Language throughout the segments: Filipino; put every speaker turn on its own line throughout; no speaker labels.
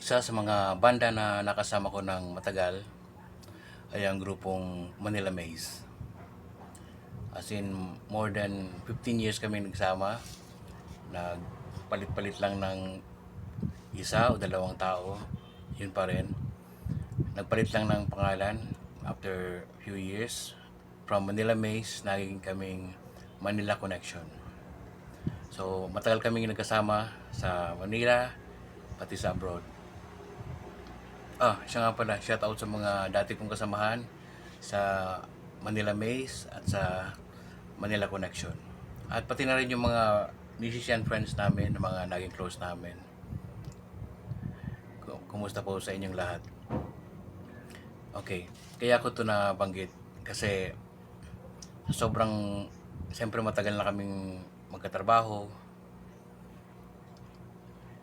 Isa sa mga banda na nakasama ko ng matagal ay ang grupong Manila Maze. As in, more than 15 years kami nagsama. Nagpalit-palit lang ng isa o dalawang tao. Yun pa rin. Nagpalit lang ng pangalan after few years. From Manila Maze, naging kaming Manila Connection. So, matagal kaming nagkasama sa Manila, pati sa abroad. Ah, siya nga pala, shout out sa mga dati kong kasamahan sa Manila Maze at sa Manila Connection. At pati na rin yung mga musician friends namin, mga naging close namin. Ku- Kumusta po sa inyong lahat? Okay, kaya ko to nabanggit kasi sobrang, siyempre matagal na kaming magkatrabaho,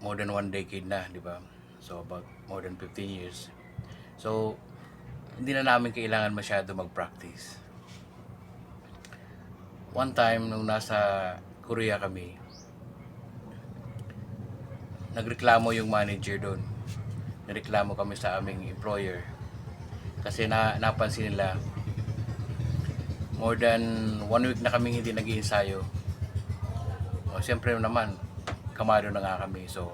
more than one decade na, di ba? So, about more than 15 years. So, hindi na namin kailangan masyado mag-practice. One time, nung nasa Korea kami, nagreklamo yung manager doon. Nareklamo kami sa aming employer. Kasi na, napansin nila, more than one week na kami hindi nag ensayo O, siyempre naman, kamado na nga kami. So,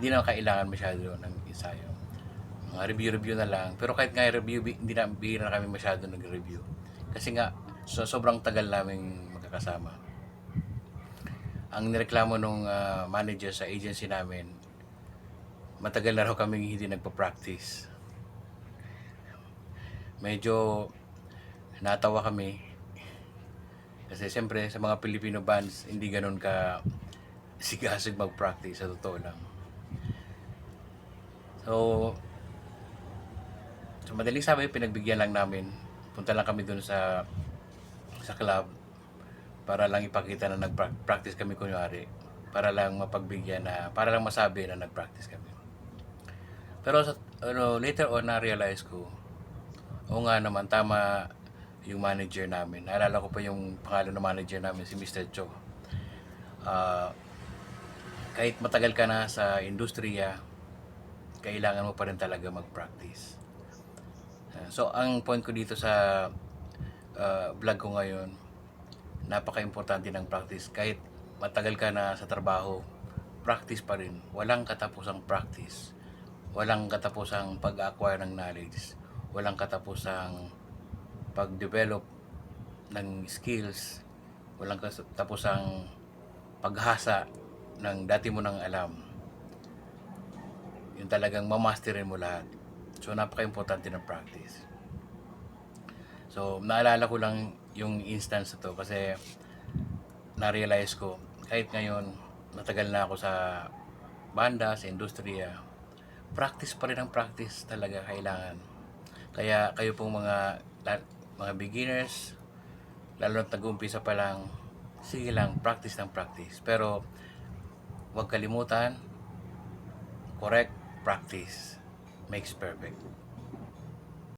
hindi na kailangan masyado ng ensayo. Mga review-review na lang. Pero kahit nga review, hindi na, bihira na kami masyado nag-review. Kasi nga, so, sobrang tagal naming magkakasama. Ang nireklamo nung ah, manager sa agency namin, matagal na raw kaming hindi nagpa-practice. Medyo natawa kami kasi siyempre sa mga Filipino bands, hindi ganun ka sigasig mag-practice sa totoo lang. So, so madaling sabi, pinagbigyan lang namin. Punta lang kami dun sa sa club para lang ipakita na nag-practice kami kunyari. Para lang mapagbigyan na, para lang masabi na nag-practice kami. Pero sa, ano, later on na-realize ko, oo nga naman, tama yung manager namin. Naalala ko pa yung pangalan ng manager namin, si Mr. Cho. Ah, kahit matagal ka na sa industriya, kailangan mo pa rin talaga mag-practice. Ah, so, ang point ko dito sa ah, vlog ko ngayon, napaka-importante ng practice. Kahit matagal ka na sa trabaho, practice pa rin. Walang katapusang practice. Walang katapusang pag-acquire ng knowledge. Walang katapusang pag-develop ng skills. Walang katapusang paghasa ng dati mo nang alam. Yung talagang mamasterin mo lahat. So, napaka-importante ng practice. So, naalala ko lang yung instance to kasi na-realize ko kahit ngayon matagal na ako sa banda, sa industriya, practice pa rin ang practice talaga kailangan. Kaya kayo pong mga mga beginners, lalo na tag-umpisa pa lang, sige lang, practice ng practice. Pero, huwag kalimutan, correct practice makes perfect.